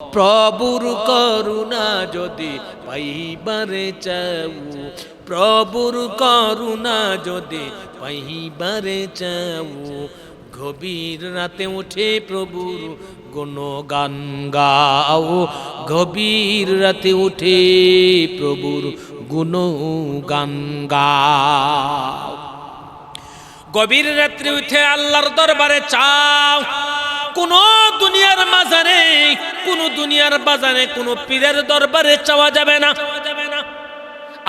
প্রভুর করুণা যদি পাইবারে চাও, প্রভুর করুণা যদি পাইবারে চাও। গভীর রাতে উঠে প্রভুর গুণগান গাও, গভীর রাতে উঠে প্রভুর গুণগান গাও। গভীর রাত্রি উঠে আল্লাহর দরবারে চাও, কোন দুনিয়ার মাজারে কোন দুনিয়ার বাজারে, কোন পীরের দরবারে চাওয়া যাবে না।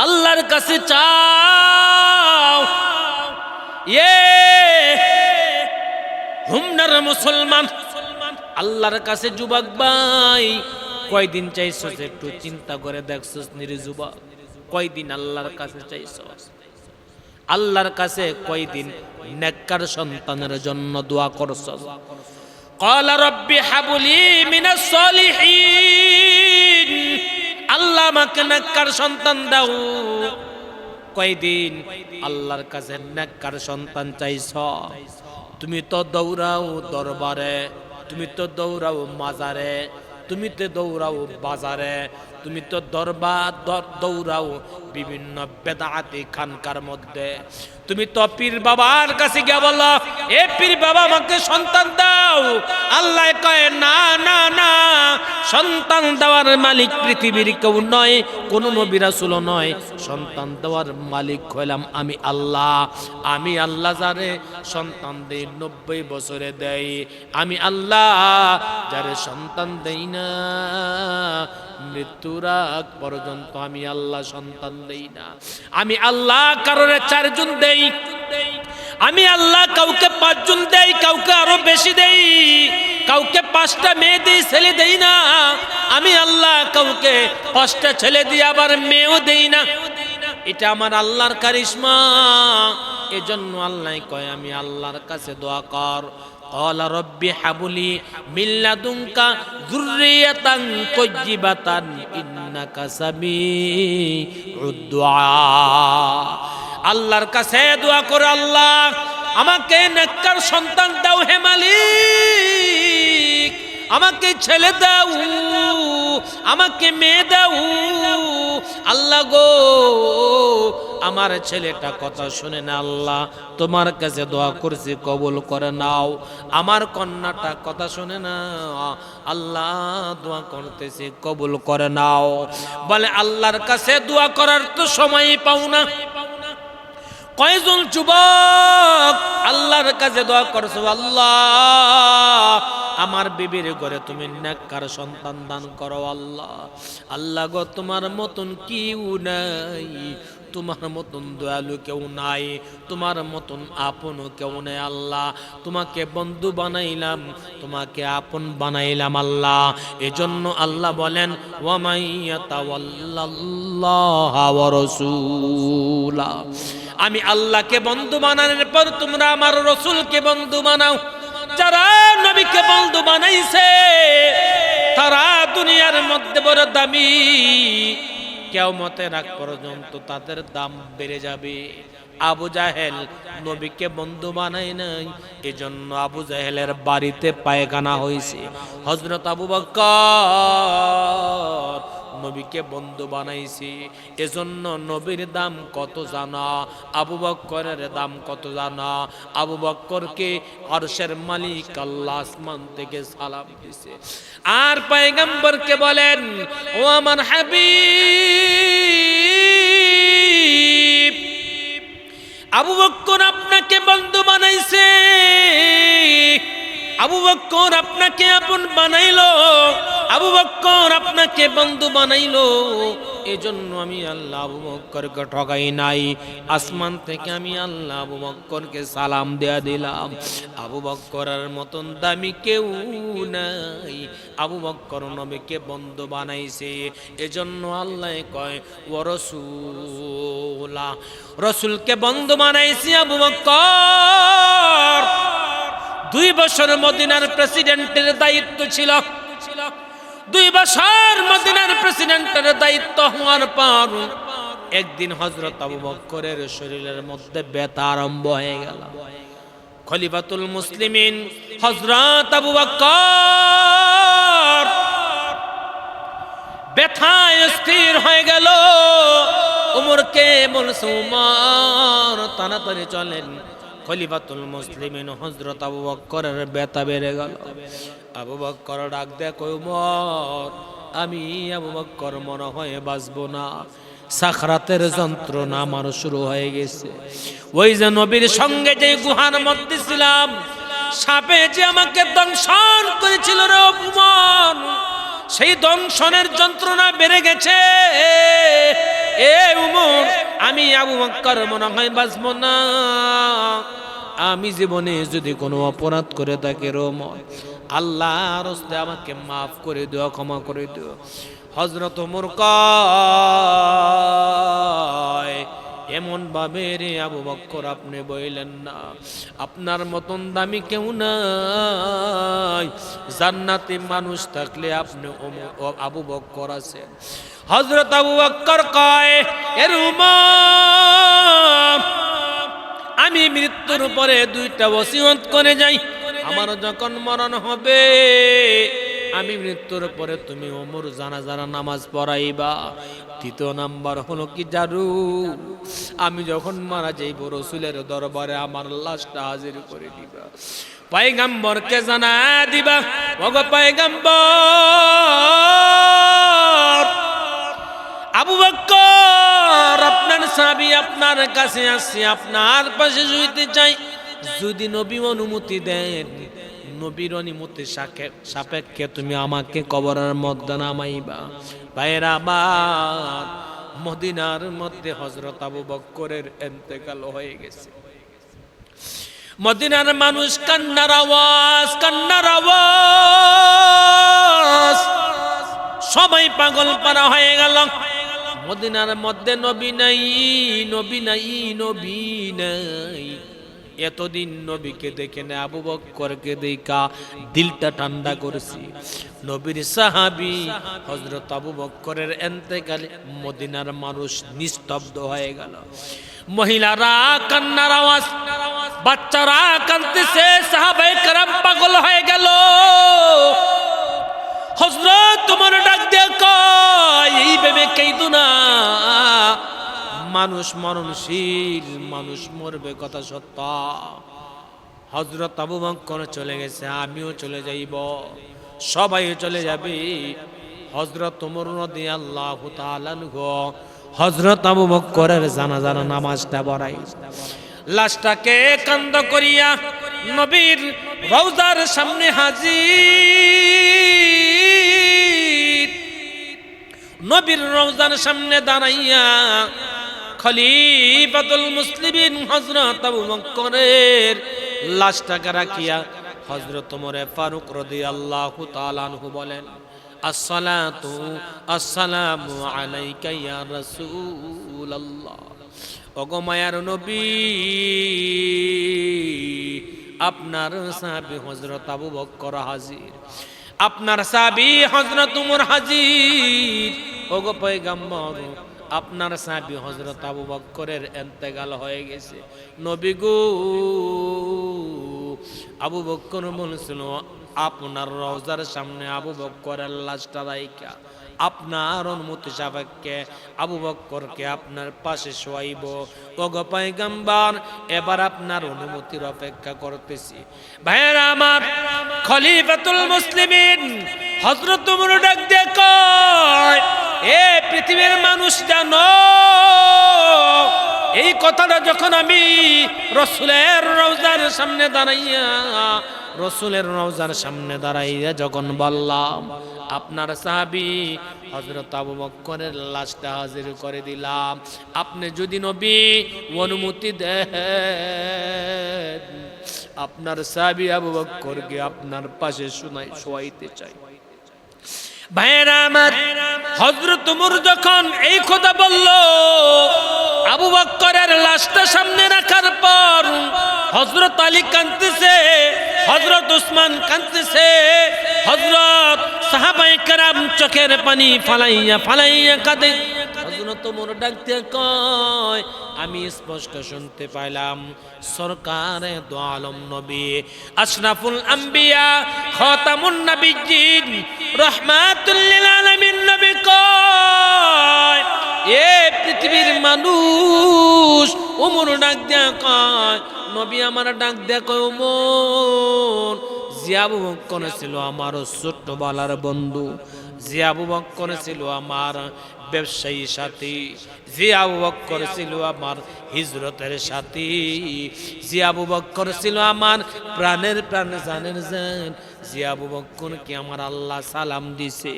আল্লাহর কাছে চাও। এ হুমনার মুসলমান, আল্লাহর কাছে যুবক ভাই, কয়দিন চাইছস একটু চিন্তা করে দেখছস নিরে যুবক? কয়দিন আল্লাহর কাছে চাইছস আল্লাহর কাছে কয়দিন নেককার সন্তানের জন্য দোয়া করছস? قال ربي هب لي من الصالحين আল্লাহ আমাকে নেককার সন্তান দাও কয়দিন আল্লাহর কাছে নেককার সন্তান চাইছ তুমি তো দৌড়াও দরবারে তুমি তো দৌড়াও মাজারে তুমি তো দৌড়াও বাজারে তুমি তো দরবার দৌড়াও বিভিন্ন বেদাতি খানকার মধ্যে। তুমি তো পীর বাবার কাছে গিয়ে বলো, এ পীর বাবা, আমাকে সন্তান দাও। আল্লাহ কয়, না না না, সন্তান দেওয়ার মালিক পৃথিবীর কেউ নয়, কোন নবী রাসূল নয়। সন্তান দেওয়ার মালিক হইলাম আমি আল্লাহ। আমি আল্লাহ যারে সন্তান দেই নব্বই বছরে দেই। আমি আল্লাহ যারে সন্তান দেই না মৃত্যুর আগ পর্যন্ত আমি আল্লাহ সন্তান দেই না। আমি আল্লাহ কারোর চারজন দেই। আমি আল্লাহ কাউকে পাঁচজন দেই, কাউকে আরও বেশি দেই। কাউকে পাঁচটা মেয়ে দিই, ছেলে দেই না। আমি আল্লাহ কাউকে পাঁচটা ছেলে দিই আবার মেয়েও দেই না। এটা আমার আল্লাহর কারিশমা। এজন্য আল্লাহ কয়, আমি আল্লাহর কাছে দোয়া কর। قال رب هب لي من لدنك ذرية طيبة إنك سميع الدعاء আল্লাহর কাছে দোয়া করে আল্লাহ আমাকে নেককার সন্তান দাও হে মালিক আমাকে ছেলে দাও আমাকে মেয়ে দাও আল্লাহ গো আমার ছেলেটা কথা শুনে না আল্লাহ, তোমার কাছে দোয়া করছি, কবুল করে নাও। আমার কন্যাটা কথা শুনে না, আল্লাহ দোয়া করতেছি, কবুল করে নাও। বলে, আল্লাহর কাছে দোয়া করার তো সময়ই পাও না। কয়জন যুবক আল্লাহর কাছে দোয়া করছ, আল্লাহ আমার বিবির ঘরে তুমি নেককার সন্তান দান করো আল্লাহ। আল্লাহ গো, তোমার মতন কিউ নাই। তোমার মতন দয়ালু কেউ নাই। তোমার মতন আপন কেউ নেই আল্লাহ। তোমাকে বন্ধু বানাইলাম, তোমাকে আপন বানাইলাম আল্লাহ। এজন্য আল্লাহ বলেন আমি আল্লাহকে বন্ধু বানানোর পর তোমরা আমার রসুলকে বন্ধু বানাও। যারা নবীকে বন্ধু বানাইছে। তারা দুনিয়ার মধ্যে বড় দামি। কেমতে রাগ পর্যন্ত তাদের দাম বেড়ে যাবে। আবু জাহেল নবীকে বন্ধু বানাই নাই। এজন্য আবু জাহেলের বাড়িতে পায়খানা হয়েছে। হজরত আবু বক্কর নবীকে বন্ধু বানাইছি। এজন্য নবীর দাম কত জানা? আবু বক্করের দাম কত জানা? আবু বক্করকে অর্শের মালিক আল্লাহ আসমান থেকে সালাম দিছে। আর পায়গাম্বরকে বলেন, ও আমার হাবিব, আবু বক্কর আপনাকে বন্ধু বানাইছে। আবু বক্কর আপনাকে আপন বানাইলো। আবু বক্কর আপনাকে বন্ধু বানাইলো। এজন্য আমি আল্লাহ আবু বক্করকে ঠকাই নাই। আসমান থেকে আমি আল্লাহ আবু বক্করকে সালাম দেয়া দিলাম। আবু বক্করের মতন দামি কেউ নাই। আবু বক্কর নবীকে বন্ধু বানাইছে। এজন্য আল্লাহ কয়, ও রসুলা রসুলকে বন্ধু বানাইছি আবু বক্কর। দুই বছর মদিনার প্রেসিডেন্টের দায়িত্ব ছিল। দুই বছর মদিনার প্রেসিডেন্টের দায়িত্ব হওয়ার পর একদিন হজরত আবু বক্করের শরীরের মধ্যে ব্যথা আরম্ভ হয়ে গেল। খলিফাতুল মুসলিমিন হজরত আবু বক্কর ব্যথায় স্থির হয়ে গেল। উমরকে বলছে উমর তাড়াতাড়ি চলেন। খলিফাতুল মুসলিমিন হজরত আবু বক্করের ব্যথা বেড়ে গেল। আবু বক্কর ডাক দেখ উমর, আমি আবু বক্কর মনে হয় বাঁচবো না। সাখরাতের যন্ত্রণা আমার শুরু হয়ে গেছে। ওই যে নবীর সঙ্গে যে গুহার মধ্যে ছিলাম, সাপে যে আমাকে দংশন করেছিল রে অপমান সেই দংশনের যন্ত্রণা বেড়ে গেছে। এ উমর, আমি আবু বক্কর মনে হয় বাঁচবো না। আমি জীবনে যদি কোনো অপরাধ করে থাকি রোমন আল্লাহ রস্তে আমাকে মাফ করে দিও, ক্ষমা করে দিও। হজরত কয়, এমন ভাবে রে আবু বক্কর, আপনি বইলেন না। আপনার মতন দামি কেউ নাই। জান্নাতে মানুষ থাকলে আপনি আবু বক্কর আছেন। হজরত আবু বক্কর কয় এর উমর আমি মৃত্যুর পরে দুইটা ওসিয়ত করে যাই। আমার যখন মরণ হবে, আমি মৃত্যুর পরে তুমি ওমর জানা জানা নামাজ পড়াইবা। তৃতীয় নাম্বার হলো কি জারু আমি যখন মারা যাইব, রসুলের দরবারে আমার লাশটা হাজির করে দিবা। পাইগাম্বরকে জানা দিবা, ওগ পাইগাম্বর সাবি আপনার কাছে আসছে আপনার পাশে শুইতে চাই। যদি নবী অনুমতি দেন, নবীর অনুমতি সাপেক্ষে তুমি আমাকে কবরের মধ্যে নামাইবা। ভাইয়েরা, আমার মদিনার মধ্যে হজরত আবু বক্করের এন্তেকাল হয়ে গেছে। মদিনার মানুষ কান্নার আওয়াজ কান্নার আওয়াজ। সবাই পাগল পারা হয়ে গেল। মদিনার মধ্যে নবী নাই নবী নাই নবী নাই। এতদিন নবীকে দেখে না, আবু বক্করকে দেখা, দিলটা ঠান্ডা করেছি। নবীর সাহাবি হজরত আবু বক্করের এন্তেকালে মদিনার মানুষ নিস্তব্ধ হয়ে গেল। মহিলারা কান্নার আওয়াজ, বাচ্চারা কান্দতেছে সাহাবাই কারাম পাগল হয়ে গেল। হজরত তোমার ডাক দিয়ে কয়, এই না। মানুষ মরণশীল, মানুষ মরবে, কথা সত্য। হজরত আবু বক্কর চলে গেছে, আমিও চলে যাইব। সবাই চলে যাবে। হজরত তোমর নদী আল্লাহ হজরত আবু বক্করের জানা জানা নামাজটা বড়াই লাশটাকে কান্দ করিয়া নবীর রৌদার সামনে হাজির। নবীর রওজার সামনে দাঁড়াইয়া খলিফাতুল মুসলিমিন হযরত আবু বকরের লাশটাকে রাখিয়া হযরত ওমরে ফারুক রাদিয়াল্লাহু তাআলা আনহু বলেন, আসসালাতু আসসালামু আলাইকা ইয়া রাসূলুল্লাহ। ওগো মায়ার নবী, আপনার সাহাবী হযরত আবু বকর হাজির, আপনার সাবি হজরত উমর হাজির ওগো পয়গাম্বর, আপনার সাবি হজরত আবু বক্করের এন্তেকাল হয়ে গেছে। নবী গো, আবু বক্কর বলছিল আপনার রওজার সামনে আবু বক্করের লাশটা রাইকা আপনার অনুমতি সাপেক্ষে আবু বক্করকে আপনার পাশে শোয়াইব। ওগো পাইগাম্বার এবার আপনার অনুমতির অপেক্ষা করতেছি। ভাইয়েরা আমার, খলিফাতুল মুসলিমিন হজরত ডাক দিয়ে কয় এ পৃথিবীর মানুষ জানো, এই কথাটা যখন আমি রসুলের রওজার সামনে দাঁড়াইয়া, রসুলের রওজার সামনে দাঁড়াইয়া যখন বললাম, আপনার সাহাবি হজরত আবু বক্করের লাশটা হাজির করে দিলাম। আপনি যদি নবী অনুমতি দেন, আপনার সাহাবি আবু বক্করকে আপনার পাশে শোনাই, শোয়াইতে চাই। ভাইয়েরা আমার হজরত উমর যখন এই কথা বলল, আবু বক্করের লাশটা সামনে রাখার পর হজরত আলী কাঁদতেছে হজরত উসমান কাঁদতেছে হজরত সাহাবাই কারাম চোখের পানি ফালাইয়া ফালাইয়া কাঁদে। হজরত উমর ডাকতে কয় আমি স্পষ্ট শুনতে পাইলাম, সরকারে দোয়ালম নবী আশনাফুল আম্বিয়া, খতামুন নবী রহমাতুল্লিল আলামিন নবী কয়, এ পৃথিবীর মানুষ উমর ডাক দেয়া কয়, নবী আমার ডাক দেয়া কয়, উমর জিয়াবু বক্কর ছিল আমার ছোট্টবেলার বন্ধু জিয়াবু বক্কর ছিল আমার ব্যবসায়ী সাথী জিয়াবু বক্কর ছিল আমার হিজরতের সাথী। জিয়াবু বক্কর ছিল আমার প্রাণের প্রাণ, জানের জান। জিয়াবু বক্কর কি আমার আল্লাহ সালাম দিছে?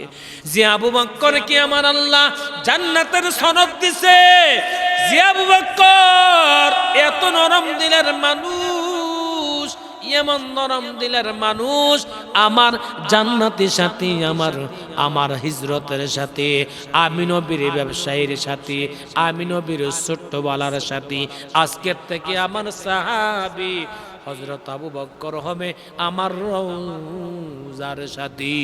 জিয়াবু বক্কর কি আমার আল্লাহ জান্নাতের সনদ দিছে? জিয়াবু বক্কর এত নরম দিলের মানুষ, এমন নরম দিলের মানুষ আমার জান্নাতি সাথে, আমার আমার হিজরতের সাথে, আমি নবীর ব্যবসায়ীর সাথে, আমি নবীর ছোট্টবালার সাথে। আজকের থেকে আমার সাহাবি হজরত আবু বক্কর হবে আমার রৌজার সাথী।